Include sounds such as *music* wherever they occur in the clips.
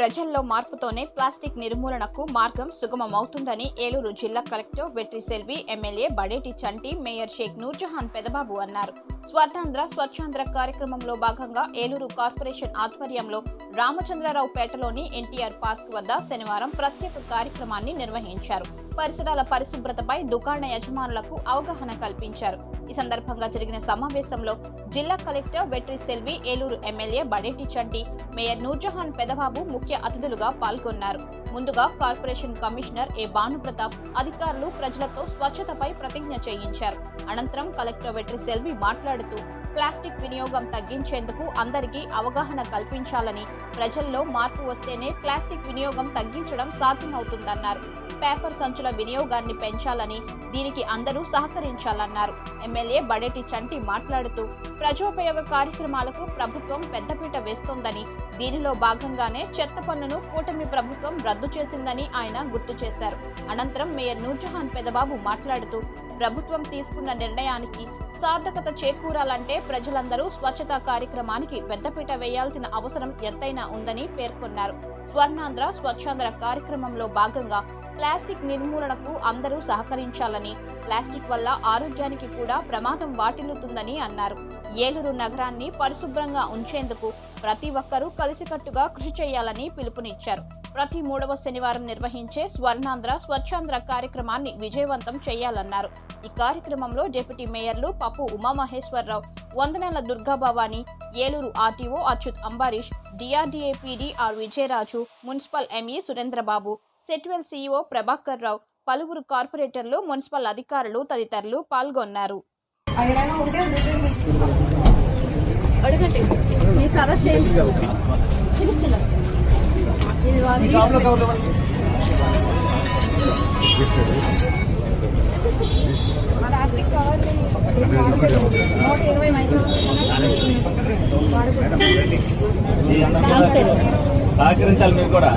ప్రజల్లో మార్పుతోనే ప్లాస్టిక్ నిర్మూలనకు మార్గం సుగమమవుతుందని ఏలూరు జిల్లా collector Vetri Selvi MLA Badeti Chanti mayor Shaik Noorjahan Pedababu అన్నారు. స్వర్ణాంధ్ర స్వచ్ఛాంధ్ర కార్యక్రమంలో భాగంగా ఏలూరు కార్పొరేషన్ ఆధ్వర్యంలో రామచంద్రరావు పేటలోని ఎన్టీఆర్ పార్క్ వద్ద శనివారం ప్రత్యేక కార్యక్రమాన్ని నిర్వహించారు. పరిసరాల పరిశుభ్రతపై దుకాణ యజమానులకు అవగాహన కల్పించారు. ఈ సందర్భంగా జరిగిన సమావేశంలో జిల్లా collector Vetri Selvi Eluru MLA Badeti Chanti mayor Noorjahan Pedababu ముఖ్య అతిథులుగా పాల్గొన్నారు. ముందుగా కార్పొరేషన్ కమిషనర్ ఏ భానుప్రతాప్ అధికారులు ప్రజలతో స్వచ్ఛతపై ప్రతిజ్ఞ చేయించారు. అనంతరం కలెక్టర్ వెట్రి సెల్వి మాట్లాడుతూ ప్లాస్టిక్ వినియోగం తగ్గించేందుకు అందరికీ అవగాహన కల్పించాలని ప్రజల్లో మార్పు వస్తేనే ప్లాస్టిక్ వినియోగం తగ్గించడం సాధ్యమవుతుందన్నారు. పేపర్ సంచుల వినియోగాన్ని పెంచాలని దీనికి అందరూ సహకరించాలన్నారు. ఎమ్మెల్యే బడేటి చంటి మాట్లాడుతూ ప్రజోపయోగ కార్యక్రమాలకు ప్రభుత్వం పెద్దపీట వేస్తోందని దీనిలో భాగంగానే చెత్త పన్నును కూటమి ప్రభుత్వం రద్దు చేసిందని ఆయన గుర్తు చేశారు. అనంతరం మేయర్ నూర్జహాన్ పెదబాబు మాట్లాడుతూ ప్రభుత్వం తీసుకున్న నిర్ణయానికి సార్థకత చేకూరాలంటే ప్రజలందరూ స్వచ్ఛతా కార్యక్రమానికి పెద్దపీట వేయాల్సిన అవసరం ఎంతైనా ఉందని పేర్కొన్నారు. స్వర్ణాంధ్ర స్వచ్ఛాంధ్ర కార్యక్రమంలో భాగంగా ప్లాస్టిక్ నిర్మూలనకు అందరూ సహకరించాలని ప్లాస్టిక్ వల్ల ఆరోగ్యానికి కూడా ప్రమాదం వాటిల్లుతుందని అన్నారు. ఏలూరు నగరాన్ని పరిశుభ్రంగా ఉంచేందుకు ప్రతి ఒక్కరూ కలిసికట్టుగా కృషి చేయాలని పిలుపునిచ్చారు. ప్రతి మూడవ శనివారం నిర్వహించే స్వర్ణాంధ్ర స్వచ్ఛాంధ్ర కార్యక్రమాన్ని విజయవంతం చేయాలన్నారు. ఈ కార్యక్రమంలో deputy మేయర్లు Pappu Umamaheswararao Vandanala Durgabhavani Eluru RTO Achyut Ambareesh DRDA PD R Vijayaraju municipal ME Surendrababu Setwel CEO Prabhakar Rao పలువురు కార్పొరేటర్లు మున్సిపల్ అధికారులు తదితరులు పాల్గొన్నారు. అడగండి మీ కవర్స్ ఏంటి చూపిస్తున్నా ఇది వాడి ప్లాస్టిక్ కవర్ నూట ఇరవై నమస్తే సహకరించాలి మీరు కూడా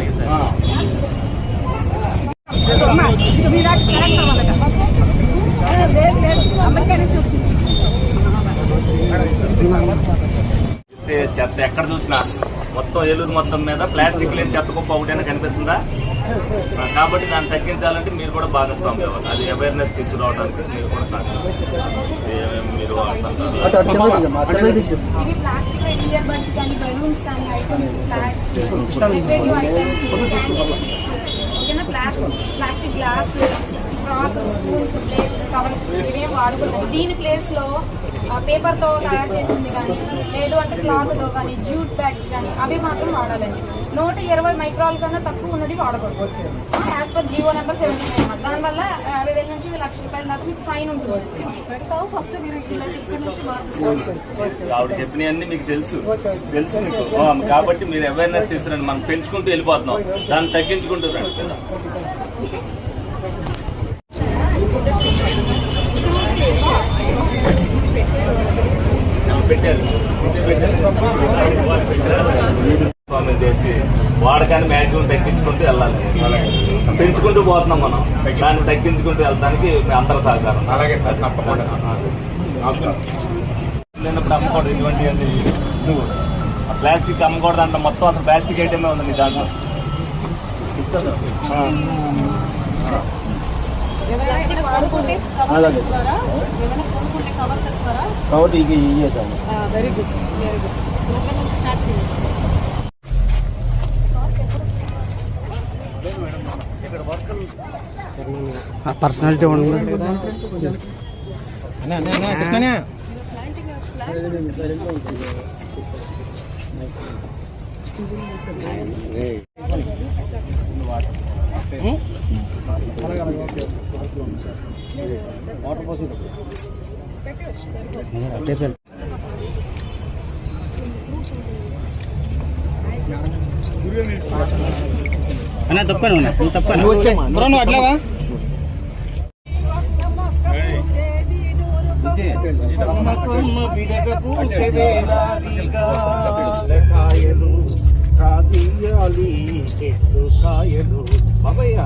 చెత్త ఎక్కడ చూసినా మొత్తం ఏలూరు మొత్తం మీద ప్లాస్టిక్ లేని చెత్త కుప్ప ఒకటైనా కనిపిస్తుందా? కాబట్టి దాన్ని తగ్గించాలంటే మీరు కూడా భాగస్వామి అవ్వాలి. అది అవేర్నెస్ తీసుకురావడానికి మీరు కూడా plastic glass straws spoons plates cover ఇవేం వాడకూడదు దీని ప్లేస్లో పేపర్తో తయారు చేసింది కానీ లేదు అంటే క్లాత్తో కానీ జూట్ బ్యాగ్స్ కానీ అవి మాత్రం వాడాలండి. నూట ఇరవై మైక్రాల్ కన్నా తక్కువ ఉన్నది వాడకూడదు. As per Jio number seventy దానివల్ల యాభై వేల నుంచి లక్ష రూపాయల దాకా మీకు ఫైన్ ఉంటుంది పెడతావు? ఫస్ట్ మీరు ఇక్కడ నుంచి ఆవిడ చెప్పినవన్నీ మీకు తెలుసు. తెలుసు మీకు. ఆ, కాబట్టి మీరు అవేర్నెస్ తీసుకురండి. మనం పెంచుకుంటూ వెళ్ళిపోతున్నాం. దాన్ని తగ్గించుకుంటూ రండి. స్వామి చేసి వాడకాన్ని మ్యాక్సిమం తగ్గించుకుంటూ వెళ్ళాలి. పెంచుకుంటూ పోతున్నాం మనం. దాన్ని తగ్గించుకుంటూ వెళ్ళడానికి మీ అందరి సహకారం. అలాగే సార్ తప్పకుండా. లేనప్పుడు అమ్మకూడదు ఇటువంటి అది నువ్వు. ఆ ప్లాస్టిక్ అమ్మకూడదు అంట మొత్తం అసలు ప్లాస్టిక్ ఐటమే ఉంది నీ దాంట్లో. కాబట్టి ఇక ఇయ్యేద్దాం వెరీ గుడ్ వెరీ గుడ్ ఎక్కడి నుంచి స్టార్ట్ చేయండి. పర్సనాలిటీ ఉండదు కదా అన్న తప్పను నువ్వు తప్పను బ్రో నువ్వు అట్లావా? కాయలు కాదీయాలి చెట్టు కాయలు బాబయ్య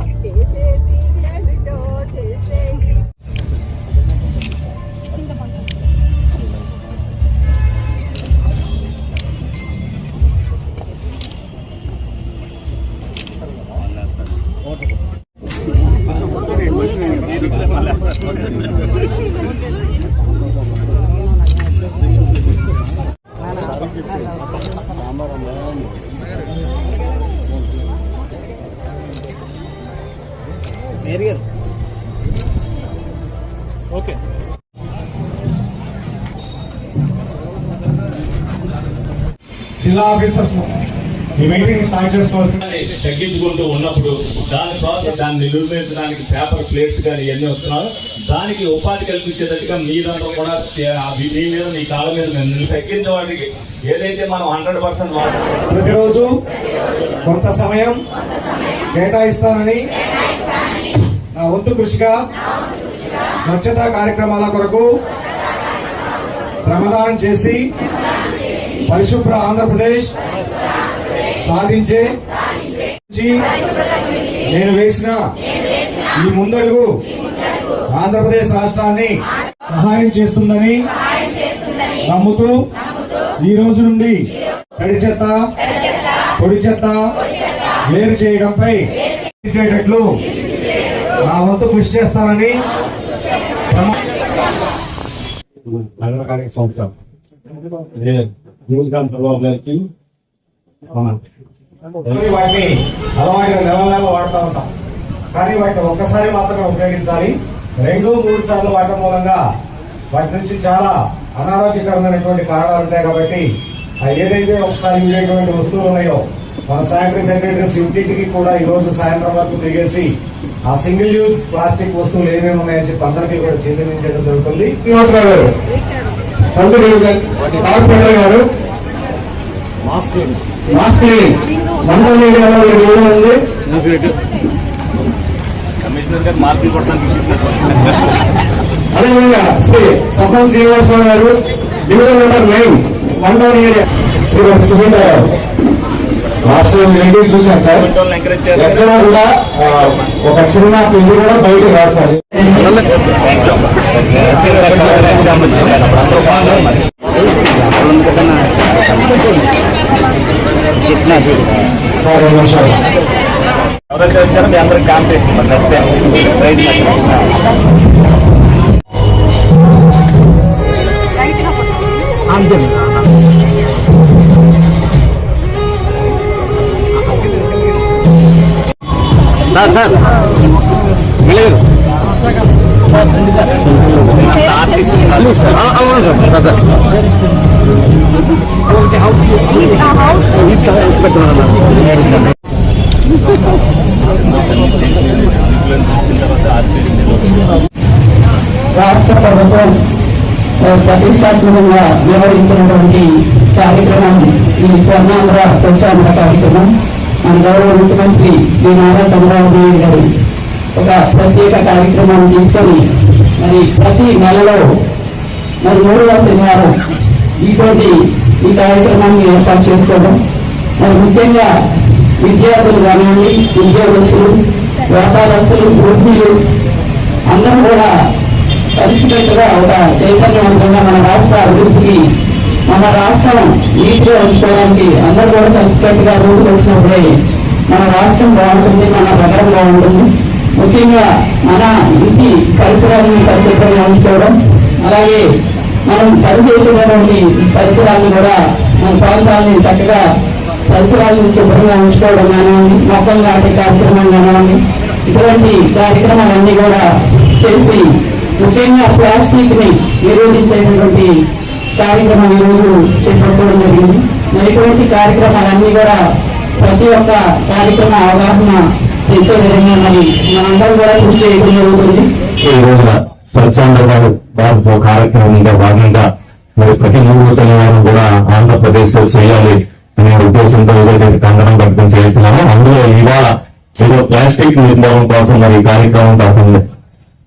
జిల్లా ఆఫీసర్స్ ఈ మీటింగ్ స్టార్ట్ చేసుకోవాల్సింది. తగ్గించుకుంటూ ఉన్నప్పుడు దాని ప్రాసెస్ దాన్ని నిర్మించడానికి పేపర్ ప్లేట్స్ కానీ ఇవన్నీ వస్తున్నాయి. దానికి ఉపాధి కల్పించేటట్టుగా మీరంతా కూడా ఆ మీ మీ మీద మీ కాళ్ళ మీద మీరు తగ్గించే వాటికి ఏదైతే మనం హండ్రెడ్ పర్సెంట్ ప్రతిరోజు కొంత సమయం కేటాయిస్తానని నా వంతు కృషిగా స్వచ్ఛతా కార్యక్రమాల కొరకు శ్రమదానం చేసి పరిశుభ్ర ఆంధ్రప్రదేశ్ సాధించే నేను వేసిన ఈ ముందడుగు ఆంధ్రప్రదేశ్ రాష్ట్రాన్ని సహాయం చేస్తుందని నమ్ముతూ ఈ రోజు నుండి తడి చెత్త పొడి చెత్త వేరు చేయడంపై ఇచ్చేటట్లు నా వంతు కృషి చేస్తానని నగరకార్య సంస్థ జీవనకాంత్ ప్రభావం గారికి వాటిని అలవాటు నెల నెల వాడుతూ ఉంటాం. కానీ వాటిని ఒక్కసారి మాత్రమే ఉపయోగించాలి. రెండు మూడు సార్లు వాడటం మూలంగా వాటి నుంచి చాలా అనారోగ్యకరమైనటువంటి కారణాలు ఉంటాయి కాబట్టి ఏదైతే ఒకసారి ఉండేటువంటి వస్తువులు ఉన్నాయో మన శానిటరీ సెక్రటరీస్ ఇంటింటికి కూడా ఈ రోజు సాయంత్రం వరకు తిరిగేసి ఆ సింగిల్ యూజ్ ప్లాస్టిక్ వస్తువులు ఏమేమి ఉన్నాయని చెప్పి అందరికీ కూడా చెందించడం జరుగుతుంది. గారు *laughs* అదేవిధంగా Shri Sapam Srinivasarao garu division number nine మండల area Shri Sunitha garu. Last time meeting చూశాను సార్. ఎక్కడ కూడా ఒక చిన్న పిల్లి కూడా బయటకు రాస్తారు సార్. నిమిషాలు ఎవరైతే వచ్చారో మీ అందరికి competition next time prize sir sir అవును సార్ సార్ సార్ రాష్ట్ర ప్రభుత్వం ఆ, ప్రతిష్టాత్మకంగా నిర్వహిస్తున్నటువంటి కార్యక్రమం ఈ స్వర్ణాంధ్ర స్వచ్ఛాంధ్ర కార్యక్రమం మన గౌరవ ముఖ్యమంత్రి శ్రీ నారా చంద్రబాబు నాయుడు గారు ఒక ప్రత్యేక కార్యక్రమాన్ని తీసుకొని మరి ప్రతి నెలలో మరి మూడవ శనివారం ఈతోటి ఈ కార్యక్రమాన్ని ఏర్పాటు చేసుకోవడం మరి ముఖ్యంగా విద్యార్థులు కానివ్వండి ఉద్యోగస్తులు వ్యాపారస్తులు వృద్ధులు అందరూ కూడా కలిసికట్టుగా ఒక చైతన్యవంతంగా మన రాష్ట్ర అభివృద్ధికి మన రాష్ట్రం నీటిగా ఉంచుకోవడానికి అందరూ కూడా కలిసికట్టుగా రూపులు వచ్చినప్పుడే మన రాష్ట్రం బాగుంటుంది మన నగరం బాగుంటుంది. ముఖ్యంగా మన ఇంటి పరిసరాలను పరిశుభ్రంగా ఉంచుకోవడం అలాగే మనం పనిచేసేటటువంటి పరిసరాలను కూడా మన ప్రాంతాలని చక్కగా పరిసరాలను శుభ్రంగా ఉంచుకోవడం కానివ్వండి మొక్కలు నాటే కార్యక్రమం కానివ్వండి ఇటువంటి కార్యక్రమాలన్నీ కూడా చేసి ముఖ్యంగా ప్లాస్టిక్ని నిరోధించేటటువంటి కార్యక్రమం ఈరోజు చేపట్టుకోవడం జరిగింది. మరి ఇటువంటి కార్యక్రమాలన్నీ కూడా ప్రతి ఒక్క కార్యక్రమ అవగాహన తెచ్చే విధంగా మరి మనందరం కూడా కృషి చేయడం జరుగుతుంది. ఈ రోజున స్వచ్ఛాంధ్ర భారత్ కార్యక్రమంలో భాగంగా మరి ప్రతి మూడు శనివారం కూడా ఆంధ్రప్రదేశ్లో చేయాలి అనే ఉద్దేశంతో ఏదైతే కందనం కట్టుకుని చేస్తున్నామో. అందులో ఇవాళ ఏదో ప్లాస్టిక్ నిర్మాణం కోసం మరి ఈ కార్యక్రమం కాకుండా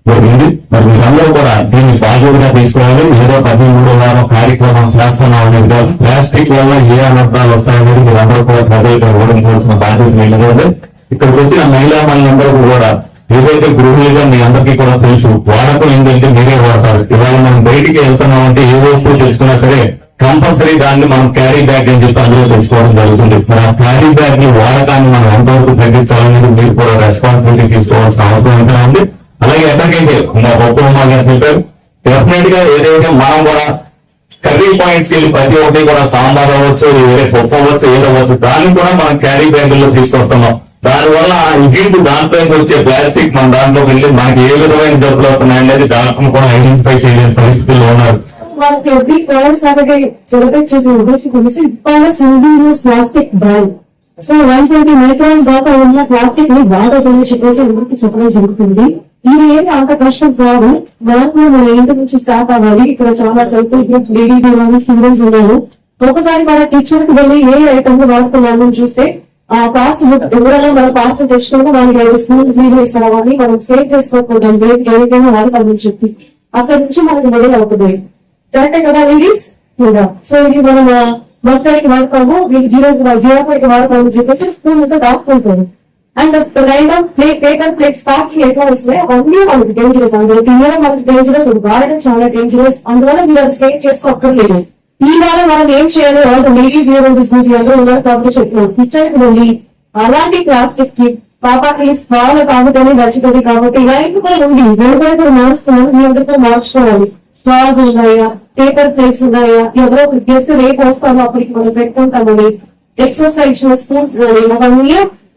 జరిగింది. మరి మీరందరూ కూడా దీన్ని బాధ్యతగా తీసుకోవాలి. ఏదో ప్రతి మూడు వారం కార్యక్రమం చేస్తున్నాం అనేది కాదు. ప్లాస్టిక్ వల్ల ఏ అనర్థాలు వస్తాయనేది మీరందరూ కూడా ప్రజలకు ఓడించవలసిన బాధ్యత మీద ఇక్కడికి వచ్చిన మహిళా మహిళలందరూ కూడా ఏదైతే గృహిణిగా మీ అందరికీ కూడా తెలుసు వాడకం ఏంటంటే మీరే వాడతారు. ఇవాళ మనం బయటికి వెళ్తున్నాం అంటే ఏ వస్తువు తెలుసుకున్నా సరే కంపల్సరీ దాన్ని మనం క్యారీ బ్యాగ్ అని చెప్పి అందులో తెలుసుకోవడం జరుగుతుంది. మరి ఆ క్యారీ బ్యాగ్ని వాడకాన్ని మనం ఎంతవరకు తగ్గించాలనేది మీరు కూడా రెస్పాన్సిబిలిటీ తీసుకోవాల్సిన అవసరం అయితే ఉంది. అలాగే ఎక్కడికైతే మా గొప్ప ఉమ్మా చెప్పారు డెఫినెట్గా ఏదైతే మనం కూడా కర్రీ పాయింట్స్ వెళ్ళి ప్రతి ఒక్కటి కూడా సాంబార్ అవ్వచ్చు వేరే పప్పు అవ్వచ్చు ఏదవ్వచ్చు దాన్ని కూడా మనం క్యారీ బ్యాగుల్లో తీసుకొస్తున్నాం. దానివల్ల ఈ దాంట్లోకి వచ్చే ప్లాస్టిక్ మన దాంట్లో వెళ్ళి మనకి ఏ విధమైన జబ్బులు వస్తున్నాయి అనేది డాక్టర్ కూడా ఐడెంటిఫై చేయలేని పరిస్థితుల్లో ఉన్నారు. వాళ్ళకి ఎవ్రీ థర్డ్ సాటర్డే సెలబ్రేట్ చేసే ఉద్దేశం కలిసి ఇప్పటికే single use plastic ban so one twenty microns దాకా ఉన్న ప్లాస్టిక్ని బాగా కొన్ని చెప్పేసి చెప్పడం జరుగుతుంది. ఇది ఏంటి అంత కష్టం కాదు. మనకు మన ఇంటి నుంచి స్టార్ట్ అవ్వాలి. ఇక్కడ చాలా సైకిల్ గ్రూప్ లేడీస్ ఉన్నారు స్టూడెంట్స్ ఉన్నారు. ఒకసారి మన కిచెన్కి వెళ్ళి ఏ ఐటమ్ వాడుతున్నాము చూస్తే ఆ ఫాస్ట్ ఫుడ్ ఎవరైనా మన ఫాస్ట్ తెచ్చుకుంటే మనకి ఐదు స్కూల్ ఫ్రీ అని మనం సేవ్ చేసుకోకూడదు. వేరే ఏదైనా వాడతామని చెప్పి. అక్కడ నుంచి మనకి మొదలు అవుతుంది. కరెక్టే కదా లేడీస్ సో ఇది మనం మస్టర్డ్కి వాడతాము వీళ్ళు జీరో జీరో వాడతామని చెప్పేసి స్కూల్ అంతా దాక్కుంటారు and kind of play paper plates pack ఎట్లా వస్తున్నాయి అవన్నీ మనకి డేంజరస్ అందులో తినడం మనకి డేంజరస్ వాడడం చాలా డేంజరస్ అందువల్ల మీరు అది సేవ్ చేసుకోక్కర్లేదు. ఈ వారం మనం ఏం చేయాలి వాళ్ళు లేడీస్ ఏ రోజు అందరూ ఉన్నారు కాబట్టి చెప్తున్నాం కిచెన్ వెళ్ళి అలాంటి ప్లాస్టిక్కి పాపాకి స్మాల్ కాకపోతే నచ్చుతుంది కాబట్టి లైఫ్ కూడా ఉంది. వెలుగులో మార్చుకున్నాను మీ అందరితో మార్చుకోవాలి. స్టాల్స్ ఉన్నాయా? పేపర్ ప్లేట్స్ ఉన్నాయా? ఎవరో ఒకటి గెస్ట్ రేపు వస్తాము అప్పటికి మనం పెట్టుకుంటామని. ఎక్సర్సైజ్ స్కూల్స్ అవన్నీ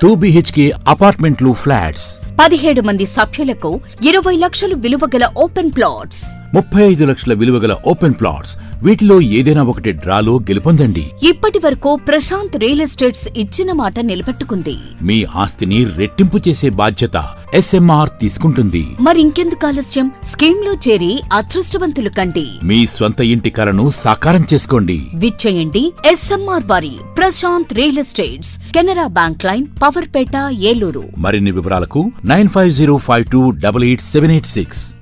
टू बी के अपार्टमेंट लू फ्लैट्स పదిహేడు మంది సభ్యులకు ఇరవై లక్షలు విలువ గల ఓపెన్ ప్లాట్స్. ముప్పై ఐదు లక్షల విలువ గల ఓపెన్ ప్లాట్స్. వీటిలో ఏదైనా ఒకటి డ్రాలో గెలుపొందండి. ఇప్పటి వరకు ప్రశాంత్ రియల్ ఎస్టేట్స్ ఇచ్చిన మాట నిలబెట్టుకుంది. మీ ఆస్తిని రెట్టింపు చేసే బాధ్యత ఎస్ఎంఆర్ తీసుకుంటుంది. మరింకెందుకు ఆలస్యం? స్కీమ్లో చేరి అదృష్టవంతులు కండి. మీ స్వంత ఇంటి కలను సాకారం చేసుకోండి. విచ్చేయండి ఎస్ఎంఆర్ వారి Prashanth real estates Canara bank line Powerpet Eluru. మరిన్ని వివరాలకు 9505287876.